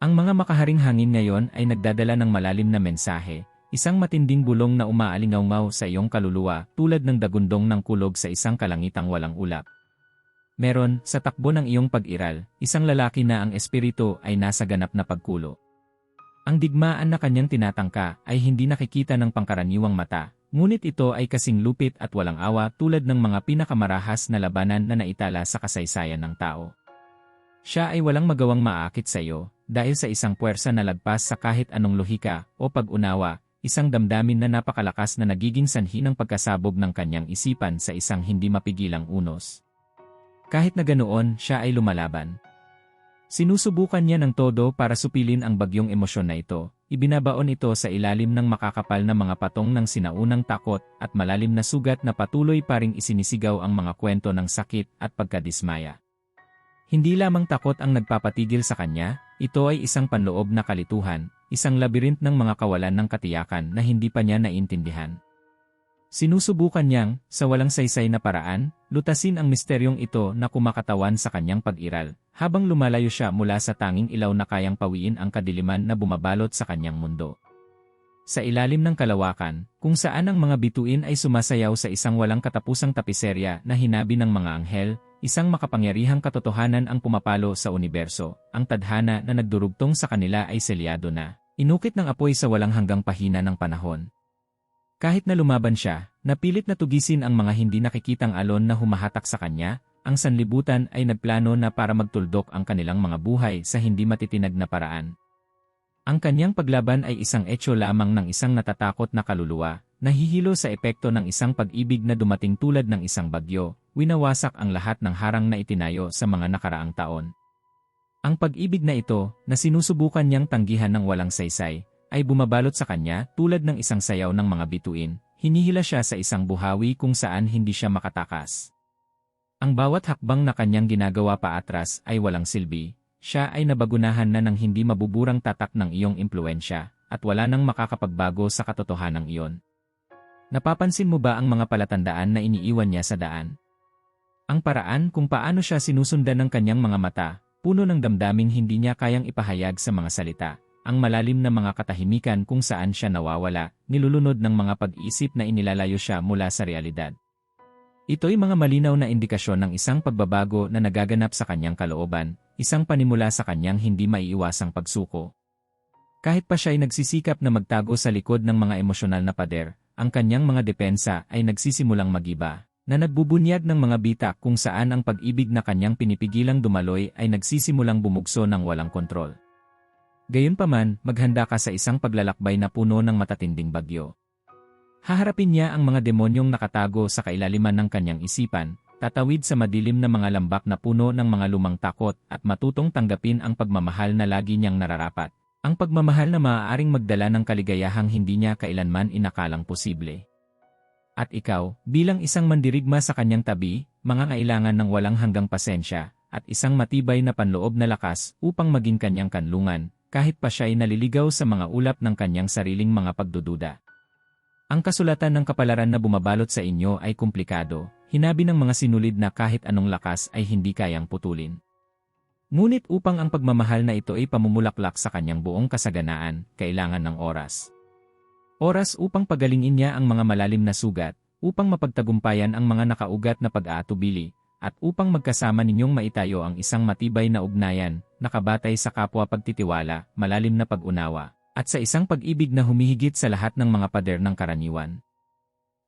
Ang mga makaharing hangin ngayon ay nagdadala ng malalim na mensahe, isang matinding bulong na umaalingaw sa iyong kaluluwa tulad ng dagundong ng kulog sa isang kalangitang walang ulap. Meron, sa takbo ng iyong pag-iral, isang lalaki na ang espiritu ay nasa ganap na pagkulo. Ang digmaan na kanyang tinatangka ay hindi nakikita ng pangkaraniwang mata, ngunit ito ay kasing lupit at walang awa tulad ng mga pinakamarahas na labanan na naitala sa kasaysayan ng tao. Siya ay walang magawang maakit sa iyo, dahil sa isang puwersa na lagpas sa kahit anong lohika o pag-unawa, isang damdamin na napakalakas na nagiging sanhi ng pagkasabog ng kanyang isipan sa isang hindi mapigilang unos. Kahit na ganoon, siya ay lumalaban. Sinusubukan niya ng todo para supilin ang bagyong emosyon na ito, ibinabaon ito sa ilalim ng makakapal na mga patong ng sinaunang takot at malalim na sugat na patuloy pa ring isinisigaw ang mga kwento ng sakit at pagkadismaya. Hindi lamang takot ang nagpapatigil sa kanya, ito ay isang panloob na kalituhan, isang labirint ng mga kawalan ng katiyakan na hindi pa niya naintindihan. Sinusubukan niyang, sa walang saysay na paraan, lutasin ang misteryong ito na kumakatawan sa kanyang pag-iral, habang lumalayo siya mula sa tanging ilaw na kayang pawiin ang kadiliman na bumabalot sa kanyang mundo. Sa ilalim ng kalawakan, kung saan ang mga bituin ay sumasayaw sa isang walang katapusang tapiserya na hinabi ng mga anghel, Isang makapangyarihang katotohanan ang pumapalo sa universo, ang tadhana na nagdurugtong sa kanila ay selyado na, inukit ng apoy sa walang hanggang pahina ng panahon. Kahit na lumaban siya, napilit na tugisin ang mga hindi nakikitang alon na humahatak sa kanya, ang sanlibutan ay nagplano na para magtuldok ang kanilang mga buhay sa hindi matitinag na paraan. Ang kanyang paglaban ay isang etyo lamang ng isang natatakot na kaluluwa, nahihilo sa epekto ng isang pag-ibig na dumating tulad ng isang bagyo, winawasak ang lahat ng harang na itinayo sa mga nakaraang taon. Ang pag-ibig na ito, na sinusubukan niyang tanggihan ng walang saysay, ay bumabalot sa kanya tulad ng isang sayaw ng mga bituin, hinihila siya sa isang buhawi kung saan hindi siya makatakas. Ang bawat hakbang na kanyang ginagawa paatras ay walang silbi, siya ay nabagunahan na ng hindi mabuburang tatak ng iyong impluensya, at wala nang makakapagbago sa katotohanan iyon. Napapansin mo ba ang mga palatandaan na iniiwan niya sa daan? Ang paraan kung paano siya sinusundan ng kanyang mga mata, puno ng damdaming hindi niya kayang ipahayag sa mga salita, ang malalim na mga katahimikan kung saan siya nawawala, nilulunod ng mga pag-iisip na inilalayo siya mula sa realidad. Ito'y mga malinaw na indikasyon ng isang pagbabago na nagaganap sa kanyang kalooban, isang panimula sa kanyang hindi maiiwasang pagsuko. Kahit pa siya ay nagsisikap na magtago sa likod ng mga emosyonal na pader, ang kanyang mga depensa ay nagsisimulang magiba na nagbubunyag ng mga bitak kung saan ang pag-ibig na kanyang pinipigilang dumaloy ay nagsisimulang bumugso ng walang kontrol. Gayunpaman, maghanda ka sa isang paglalakbay na puno ng matatinding bagyo. Haharapin niya ang mga demonyong nakatago sa kailaliman ng kanyang isipan, tatawid sa madilim na mga lambak na puno ng mga lumang takot at matutong tanggapin ang pagmamahal na lagi niyang nararapat. Ang pagmamahal na maaaring magdala ng kaligayahang hindi niya kailanman inakalang posible. At ikaw, bilang isang mandirigma sa kanyang tabi, mga kailangan ng walang hanggang pasensya, at isang matibay na panloob na lakas upang maging kanyang kanlungan, kahit pa siya ay naliligaw sa mga ulap ng kanyang sariling mga pagdududa. Ang kasulatan ng kapalaran na bumabalot sa inyo ay komplikado, hinabi ng mga sinulid na kahit anong lakas ay hindi kayang putulin. Ngunit upang ang pagmamahal na ito ay pamumulaklak sa kanyang buong kasaganaan, kailangan ng oras. Oras upang pagalingin niya ang mga malalim na sugat, upang mapagtagumpayan ang mga nakaugat na pag-aatubili, at upang magkasama ninyong maitayo ang isang matibay na ugnayan, nakabatay sa kapwa pagtitiwala, malalim na pag-unawa, at sa isang pag-ibig na humihigit sa lahat ng mga pader ng karaniwan.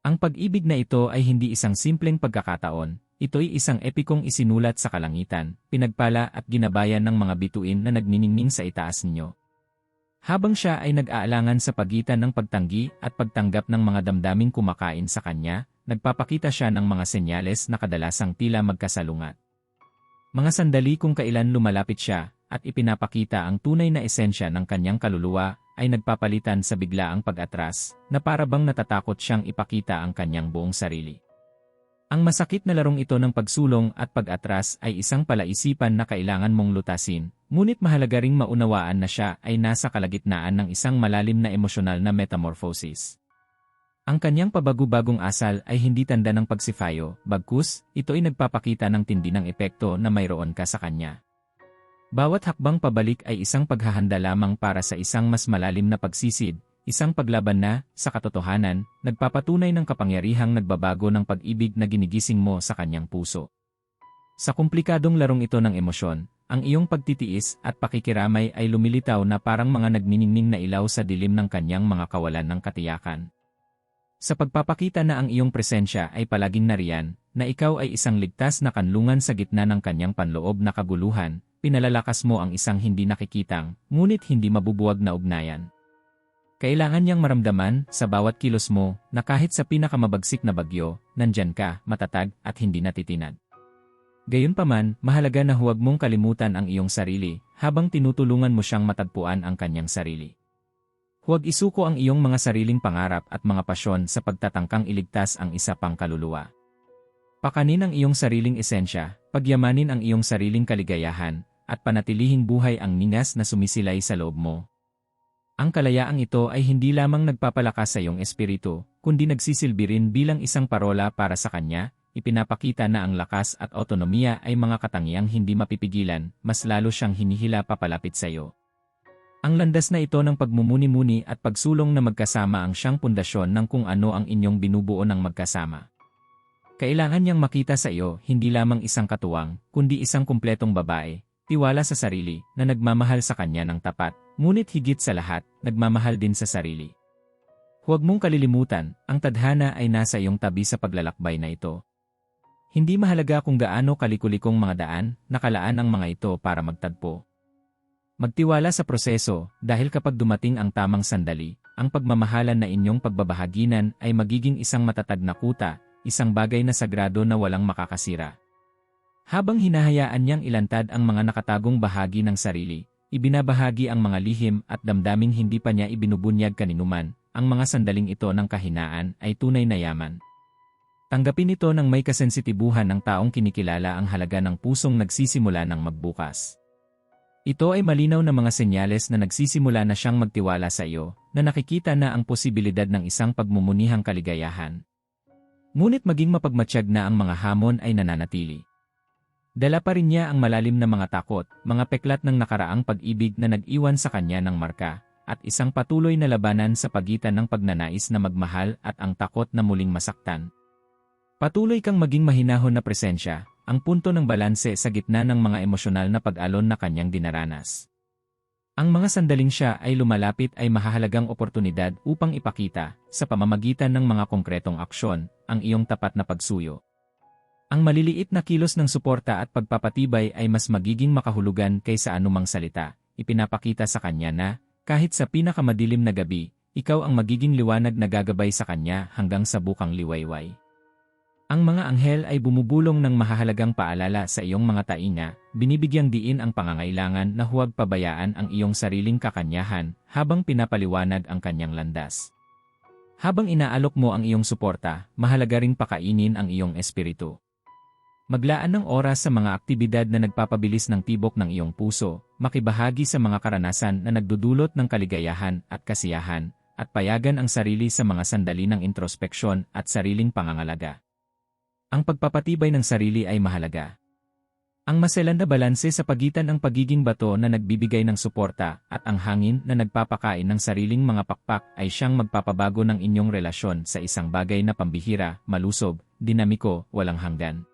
Ang pag-ibig na ito ay hindi isang simpleng pagkakataon, ito'y isang epikong isinulat sa kalangitan, pinagpala at ginabayan ng mga bituin na nagniningning sa itaas ninyo. Habang siya ay nag-aalangan sa pagitan ng pagtanggi at pagtanggap ng mga damdaming kumakain sa kanya, nagpapakita siya ng mga senyales na kadalasang tila magkasalungat. Mga sandali kung kailan lumalapit siya at ipinapakita ang tunay na esensya ng kanyang kaluluwa ay nagpapalitan sa biglaang pag-atras na parabang natatakot siyang ipakita ang kanyang buong sarili. Ang masakit na larong ito ng pagsulong at pag-atras ay isang palaisipan na kailangan mong lutasin, ngunit mahalaga ring maunawaan na siya ay nasa kalagitnaan ng isang malalim na emosyonal na metamorphosis. Ang kanyang pabago-bagong asal ay hindi tanda ng pagsifayo, bagkus, ito ay nagpapakita ng tindi ng epekto na mayroon ka sa kanya. Bawat hakbang pabalik ay isang paghahanda lamang para sa isang mas malalim na pagsisid, isang paglaban na, sa katotohanan, nagpapatunay ng kapangyarihang nagbabago ng pag-ibig na ginigising mo sa kanyang puso. Sa komplikadong larong ito ng emosyon, ang iyong pagtitiis at pakikiramay ay lumilitaw na parang mga nagniningning na ilaw sa dilim ng kanyang mga kawalan ng katiyakan. Sa pagpapakita na ang iyong presensya ay palaging nariyan, na ikaw ay isang ligtas na kanlungan sa gitna ng kanyang panloob na kaguluhan, pinalalakas mo ang isang hindi nakikitang, ngunit hindi mabubuwag na ugnayan. Kailangan niyang maramdaman sa bawat kilos mo na kahit sa pinakamabagsik na bagyo, nandyan ka, matatag at hindi natitinag. Gayunpaman, mahalaga na huwag mong kalimutan ang iyong sarili habang tinutulungan mo siyang matagpuan ang kanyang sarili. Huwag isuko ang iyong mga sariling pangarap at mga pasyon sa pagtatangkang iligtas ang isa pang kaluluwa. Pakanin ang iyong sariling esensya, pagyamanin ang iyong sariling kaligayahan, at panatilihing buhay ang ningas na sumisilay sa loob mo. Ang kalayaang ito ay hindi lamang nagpapalakas sa iyong espiritu, kundi nagsisilbi rin bilang isang parola para sa kanya, ipinapakita na ang lakas at autonomiya ay mga katangiang hindi mapipigilan, mas lalo siyang hinihila papalapit sa iyo. Ang landas na ito ng pagmumuni-muni at pagsulong na magkasama ang siyang pundasyon ng kung ano ang inyong binubuo ng magkasama. Kailangan niyang makita sa iyo hindi lamang isang katuwang, kundi isang kumpletong babae, tiwala sa sarili, na nagmamahal sa kanya ng tapat, ngunit higit sa lahat, nagmamahal din sa sarili. Huwag mong kalilimutan, ang tadhana ay nasa iyong tabi sa paglalakbay na ito. Hindi mahalaga kung gaano kalikulikong mga daan, nakalaan ang mga ito para magtagpo. Magtiwala sa proseso, dahil kapag dumating ang tamang sandali, ang pagmamahalan na inyong pagbabahaginan ay magiging isang matatag na kuta, isang bagay na sagrado na walang makakasira. Habang hinahayaan niyang ilantad ang mga nakatagong bahagi ng sarili, ibinabahagi ang mga lihim at damdaming hindi pa niya ibinubunyag kaninuman, ang mga sandaling ito ng kahinaan ay tunay na yaman. Tanggapin ito ng may kasensitibuhan ng taong kinikilala ang halaga ng pusong nagsisimula ng magbukas. Ito ay malinaw na mga senyales na nagsisimula na siyang magtiwala sa iyo, na nakikita na ang posibilidad ng isang pagmumunihang kaligayahan. Ngunit maging mapagmatsyag na ang mga hamon ay nananatili. Dala pa rin niya ang malalim na mga takot, mga peklat ng nakaraang pag-ibig na nag-iwan sa kanya ng marka, at isang patuloy na labanan sa pagitan ng pagnanais na magmahal at ang takot na muling masaktan. Patuloy kang maging mahinahon na presensya, ang punto ng balanse sa gitna ng mga emosyonal na pag-alon na kanyang dinaranas. Ang mga sandaling siya ay lumalapit ay mahahalagang oportunidad upang ipakita, sa pamamagitan ng mga konkretong aksyon, ang iyong tapat na pagsuyo. Ang maliliit na kilos ng suporta at pagpapatibay ay mas magiging makahulugan kaysa anumang salita. Ipinapakita sa kanya na, kahit sa pinakamadilim na gabi, ikaw ang magiging liwanag na gagabay sa kanya hanggang sa bukang liwayway. Ang mga anghel ay bumubulong ng mahahalagang paalala sa iyong mga tainga, binibigyang diin ang pangangailangan na huwag pabayaan ang iyong sariling kakanyahan habang pinapaliwanag ang kanyang landas. Habang inaalok mo ang iyong suporta, mahalaga ring pakainin ang iyong espiritu. Maglaan ng oras sa mga aktibidad na nagpapabilis ng tibok ng iyong puso, makibahagi sa mga karanasan na nagdudulot ng kaligayahan at kasiyahan, at payagan ang sarili sa mga sandali ng introspeksyon at sariling pangangalaga. Ang pagpapatibay ng sarili ay mahalaga. Ang maselan balanse sa pagitan ng pagiging bato na nagbibigay ng suporta at ang hangin na nagpapakain ng sariling mga pakpak ay siyang magpapabago ng inyong relasyon sa isang bagay na pambihira, malusob, dinamiko, walang hanggan.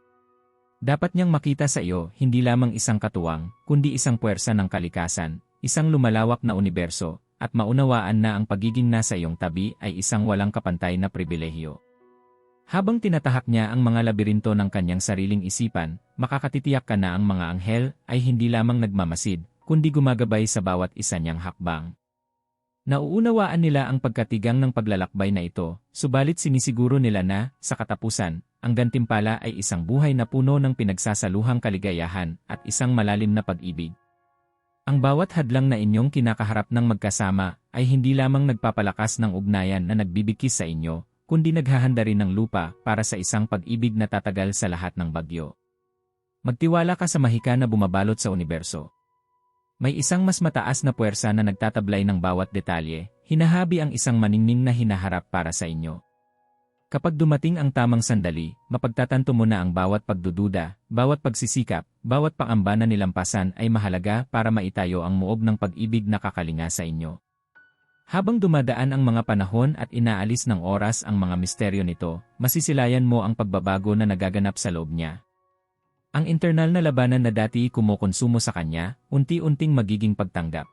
Dapat niyang makita sa iyo hindi lamang isang katuwang, kundi isang puwersa ng kalikasan, isang lumalawak na universo, at maunawaan na ang pagiging nasa iyong tabi ay isang walang kapantay na pribilehyo. Habang tinatahak niya ang mga labirinto ng kanyang sariling isipan, makakatitiyak ka na ang mga anghel ay hindi lamang nagmamasid, kundi gumagabay sa bawat isa niyang hakbang. Nauunawaan nila ang pagkatigang ng paglalakbay na ito, subalit sinisiguro nila na, sa katapusan, ang gantimpala ay isang buhay na puno ng pinagsasaluhang kaligayahan at isang malalim na pag-ibig. Ang bawat hadlang na inyong kinakaharap ng magkasama ay hindi lamang nagpapalakas ng ugnayan na nagbibigkis sa inyo, kundi naghahanda rin ng lupa para sa isang pag-ibig na tatagal sa lahat ng bagyo. Magtiwala ka sa mahika na bumabalot sa universo. May isang mas mataas na puwersa na nagtatablay ng bawat detalye, hinahabi ang isang maningning na hinaharap para sa inyo. Kapag dumating ang tamang sandali, mapagtatanto mo na ang bawat pagdududa, bawat pagsisikap, bawat pangamba na nilampasan ay mahalaga para maitayo ang muog ng pag-ibig na kakalinga sa inyo. Habang dumadaan ang mga panahon at inaalis ng oras ang mga misteryo nito, masisilayan mo ang pagbabago na nagaganap sa loob niya. Ang internal na labanan na dati kumukonsumo sa kanya, unti-unting magiging pagtanggap.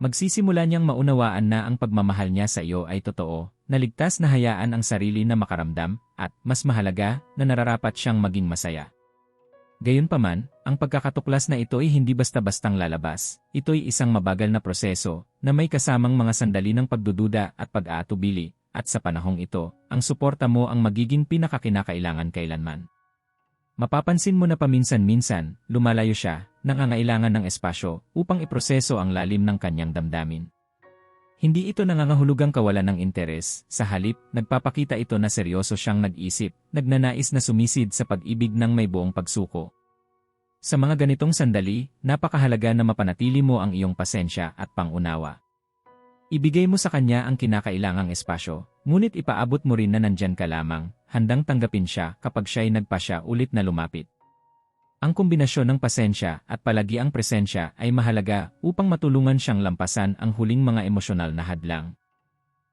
Magsisimula niyang maunawaan na ang pagmamahal niya sa iyo ay totoo, naligtas na hayaan ang sarili na makaramdam, at, mas mahalaga, na nararapat siyang maging masaya. Gayunpaman, ang pagkakatuklas na ito ay hindi basta-bastang lalabas. Ito'y isang mabagal na proseso na may kasamang mga sandali ng pagdududa at pag-aatubili, at sa panahong ito, ang suporta mo ang magiging pinakakinakailangan kailanman. Mapapansin mo na paminsan-minsan, lumalayo siya, nangangailangan ng espasyo upang iproseso ang lalim ng kanyang damdamin. Hindi ito nangangahulugang kawalan ng interes, sa halip, nagpapakita ito na seryoso siyang nag-isip, nagnanais na sumisid sa pag-ibig ng may buong pagsuko. Sa mga ganitong sandali, napakahalaga na mapanatili mo ang iyong pasensya at pangunawa. Ibigay mo sa kanya ang kinakailangang espasyo, ngunit ipaabot mo rin na nandyan ka lamang, handang tanggapin siya kapag siya'y nagpasya ulit na lumapit. Ang kombinasyon ng pasensya at palagi ang presensya ay mahalaga upang matulungan siyang lampasan ang huling mga emosyonal na hadlang.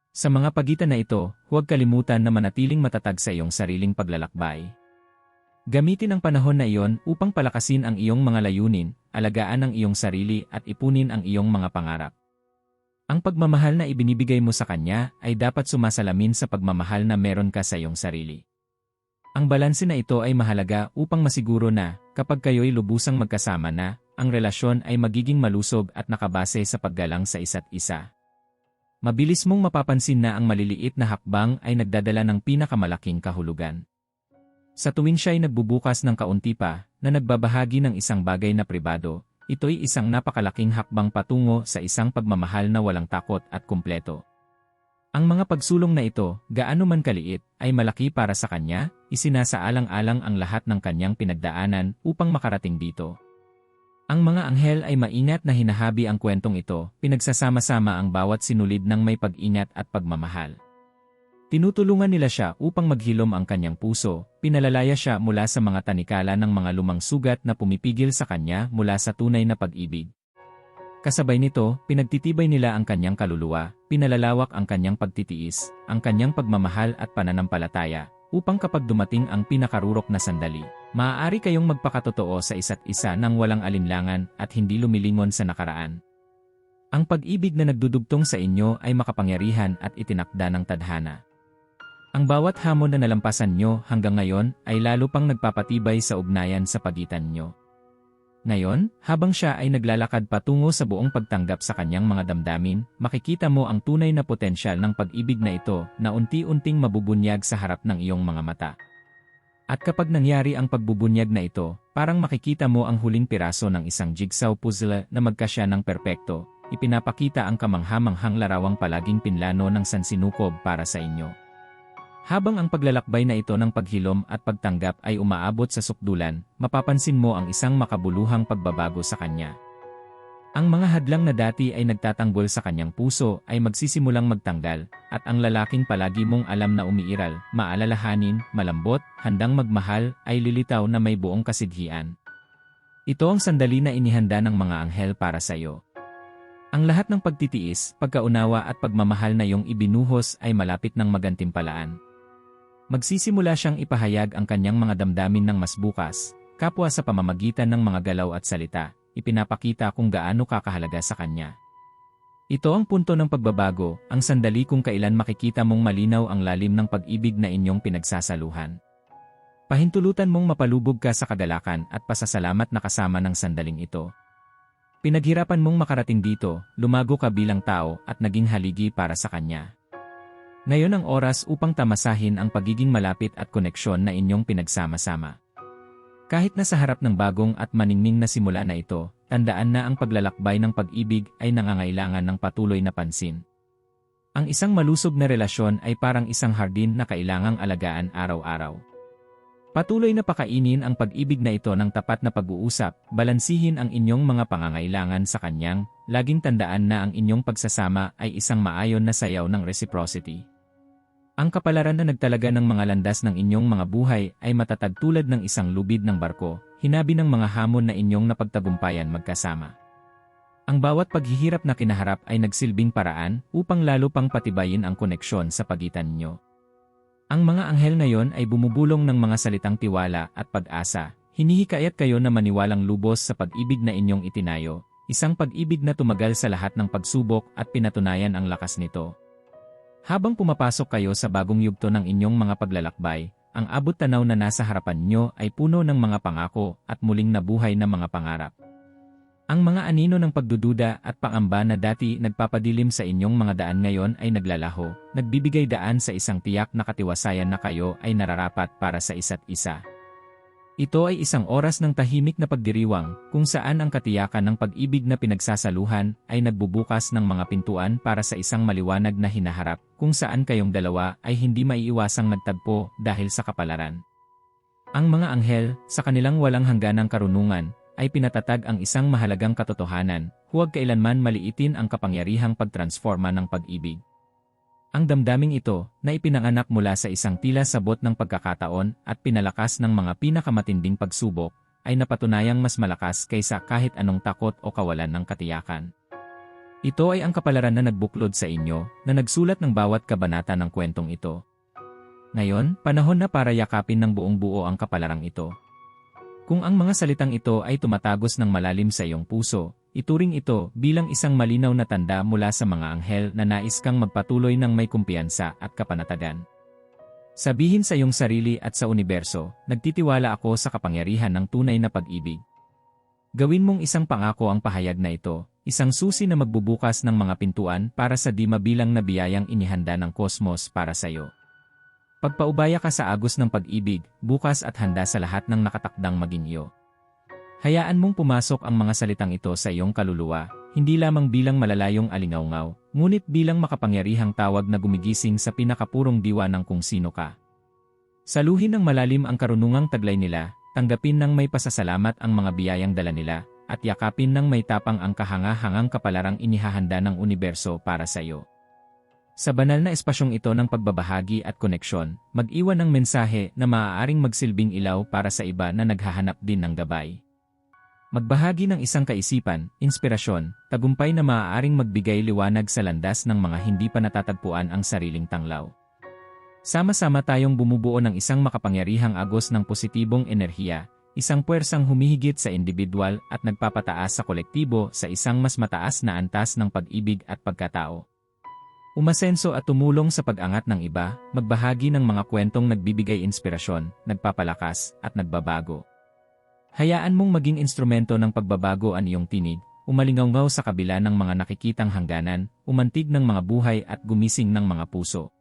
Sa mga pagitan na ito, huwag kalimutan na manatiling matatag sa iyong sariling paglalakbay. Gamitin ang panahon na iyon upang palakasin ang iyong mga layunin, alagaan ang iyong sarili at ipunin ang iyong mga pangarap. Ang pagmamahal na ibinibigay mo sa kanya ay dapat sumasalamin sa pagmamahal na meron ka sa iyong sarili. Ang balanse na ito ay mahalaga upang masiguro na, kapag kayo'y lubusang magkasama na, ang relasyon ay magiging malusog at nakabase sa paggalang sa isa't isa. Mabilis mong mapapansin na ang maliliit na hakbang ay nagdadala ng pinakamalaking kahulugan. Sa tuwing siya'y nagbubukas ng kaunti pa, na nagbabahagi ng isang bagay na pribado, ito'y isang napakalaking hakbang patungo sa isang pagmamahal na walang takot at kumpleto. Ang mga pagsulong na ito, gaano man kaliit, ay malaki para sa kanya, isinasaalang-alang ang lahat ng kanyang pinagdaanan upang makarating dito. Ang mga anghel ay maingat na hinahabi ang kwentong ito, pinagsasama-sama ang bawat sinulid ng may pag-ingat at pagmamahal. Tinutulungan nila siya upang maghilom ang kanyang puso, pinalalaya siya mula sa mga tanikala ng mga lumang sugat na pumipigil sa kanya mula sa tunay na pag-ibig. Kasabay nito, pinagtitibay nila ang kanyang kaluluwa, pinalalawak ang kanyang pagtitiis, ang kanyang pagmamahal at pananampalataya, upang kapag dumating ang pinakarurok na sandali, maaari kayong magpakatotoo sa isa't isa ng walang alinlangan at hindi lumilingon sa nakaraan. Ang pag-ibig na nagdudugtong sa inyo ay makapangyarihan at itinakda ng tadhana. Ang bawat hamon na nalampasan nyo hanggang ngayon ay lalo pang nagpapatibay sa ugnayan sa pagitan nyo. Ngayon, habang siya ay naglalakad patungo sa buong pagtanggap sa kanyang mga damdamin, makikita mo ang tunay na potensyal ng pag-ibig na ito na unti-unting mabubunyag sa harap ng iyong mga mata. At kapag nangyari ang pagbubunyag na ito, parang makikita mo ang huling piraso ng isang jigsaw puzzle na magkasya ng perpekto, ipinapakita ang kamanghamanghang larawang palaging pinlano ng sansinukob para sa inyo. Habang ang paglalakbay na ito ng paghilom at pagtanggap ay umaabot sa sukdulan, mapapansin mo ang isang makabuluhang pagbabago sa kanya. Ang mga hadlang na dati ay nagtatanggol sa kanyang puso ay magsisimulang magtanggal, at ang lalaking palagi mong alam na umiiral, maalalahanin, malambot, handang magmahal, ay lilitaw na may buong kasidhian. Ito ang sandali na inihanda ng mga anghel para sa iyo. Ang lahat ng pagtitiis, pagkaunawa at pagmamahal na iyong ibinuhos ay malapit ng magantimpalaan. Magsisimula siyang ipahayag ang kanyang mga damdamin ng mas bukas, kapwa sa pamamagitan ng mga galaw at salita, ipinapakita kung gaano kakahalaga sa kanya. Ito ang punto ng pagbabago, ang sandali kung kailan makikita mong malinaw ang lalim ng pag-ibig na inyong pinagsasaluhan. Pahintulutan mong mapalubog ka sa kagalakan at pasasalamat na kasama ng sandaling ito. Pinaghirapan mong makarating dito, lumago ka bilang tao at naging haligi para sa kanya. Ngayon ang oras upang tamasahin ang pagiging malapit at koneksyon na inyong pinagsama-sama. Kahit na sa harap ng bagong at maningning na simula na ito, tandaan na ang paglalakbay ng pag-ibig ay nangangailangan ng patuloy na pansin. Ang isang malusog na relasyon ay parang isang hardin na kailangang alagaan araw-araw. Patuloy na pakainin ang pag-ibig na ito ng tapat na pag-uusap, balansihin ang inyong mga pangangailangan sa kanyang, laging tandaan na ang inyong pagsasama ay isang maayon na sayaw ng reciprocity. Ang kapalaran na nagtalaga ng mga landas ng inyong mga buhay ay matatag tulad ng isang lubid ng barko, hinabi ng mga hamon na inyong napagtagumpayan magkasama. Ang bawat paghihirap na kinaharap ay nagsilbing paraan upang lalo pang patibayin ang koneksyon sa pagitan ninyo. Ang mga anghel ngayon ay bumubulong ng mga salitang tiwala at pag-asa, hinihikayat kayo na maniwalang lubos sa pag-ibig na inyong itinayo, isang pag-ibig na tumagal sa lahat ng pagsubok at pinatunayan ang lakas nito. Habang pumapasok kayo sa bagong yugto ng inyong mga paglalakbay, ang abot tanaw na nasa harapan nyo ay puno ng mga pangako at muling nabuhay na mga pangarap. Ang mga anino ng pagdududa at pangamba na dati nagpapadilim sa inyong mga daan ngayon ay naglalaho, nagbibigay daan sa isang tiyak na katiwasayan na kayo ay nararapat para sa isa't isa. Ito ay isang oras ng tahimik na pagdiriwang kung saan ang katiyakan ng pag-ibig na pinagsasaluhan ay nagbubukas ng mga pintuan para sa isang maliwanag na hinaharap kung saan kayong dalawa ay hindi maiiwasang nagtagpo dahil sa kapalaran. Ang mga anghel, sa kanilang walang hangganang karunungan, ay pinatatag ang isang mahalagang katotohanan, huwag kailanman maliitin ang kapangyarihang pagtransforma ng pag-ibig. Ang damdaming ito, na ipinanganak mula sa isang tila sabot ng pagkakataon at pinalakas ng mga pinakamatinding pagsubok, ay napatunayang mas malakas kaysa kahit anong takot o kawalan ng katiyakan. Ito ay ang kapalaran na nagbuklod sa inyo, na nagsulat ng bawat kabanata ng kwentong ito. Ngayon, panahon na para yakapin ng buong buo ang kapalarang ito. Kung ang mga salitang ito ay tumatagos ng malalim sa iyong puso, Ituring ito bilang isang malinaw na tanda mula sa mga anghel na nais kang magpatuloy ng may kumpiyansa at kapanatagan. Sabihin sa iyong sarili at sa universo, nagtitiwala ako sa kapangyarihan ng tunay na pag-ibig. Gawin mong isang pangako ang pahayag na ito, isang susi na magbubukas ng mga pintuan para sa di mabilang na biyayang inihanda ng kosmos para sa iyo. Pagpaubaya ka sa agos ng pag-ibig, bukas at handa sa lahat ng nakatakdang maging iyo. Hayaan mong pumasok ang mga salitang ito sa iyong kaluluwa, hindi lamang bilang malalayong alingawngaw, ngunit bilang makapangyarihang tawag na gumigising sa pinakapurong diwa ng kung sino ka. Saluhin ng malalim ang karunungang taglay nila, tanggapin ng may pasasalamat ang mga biyayang dala nila, at yakapin ng may tapang ang kahanga-hangang kapalarang inihahanda ng universo para sa iyo. Sa banal na espasyong ito ng pagbabahagi at koneksyon, mag-iwan ng mensahe na maaaring magsilbing ilaw para sa iba na naghahanap din ng gabay. Magbahagi ng isang kaisipan, inspirasyon, tagumpay na maaaring magbigay liwanag sa landas ng mga hindi pa natatagpuan ang sariling tanglaw. Sama-sama tayong bumubuo ng isang makapangyarihang agos ng positibong enerhiya, isang puwersang humihigit sa individual at nagpapataas sa kolektibo sa isang mas mataas na antas ng pag-ibig at pagkatao. Umasenso at tumulong sa pag-angat ng iba, magbahagi ng mga kwentong nagbibigay inspirasyon, nagpapalakas, at nagbabago. Hayaan mong maging instrumento ng pagbabago ang iyong tinig, umalingawngaw sa kabila ng mga nakikitang hangganan, umantig ng mga buhay at gumising ng mga puso.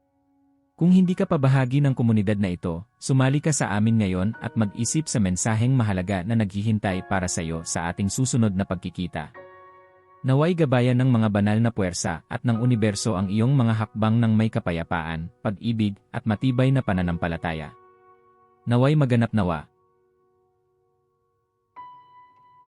Kung hindi ka pa bahagi ng komunidad na ito, sumali ka sa amin ngayon at mag-isip sa mensaheng mahalaga na naghihintay para sa iyo sa ating susunod na pagkikita. Naway gabayan ng mga banal na puwersa at ng universo ang iyong mga hakbang ng may kapayapaan, pag-ibig, at matibay na pananampalataya. Naway maganap nawa,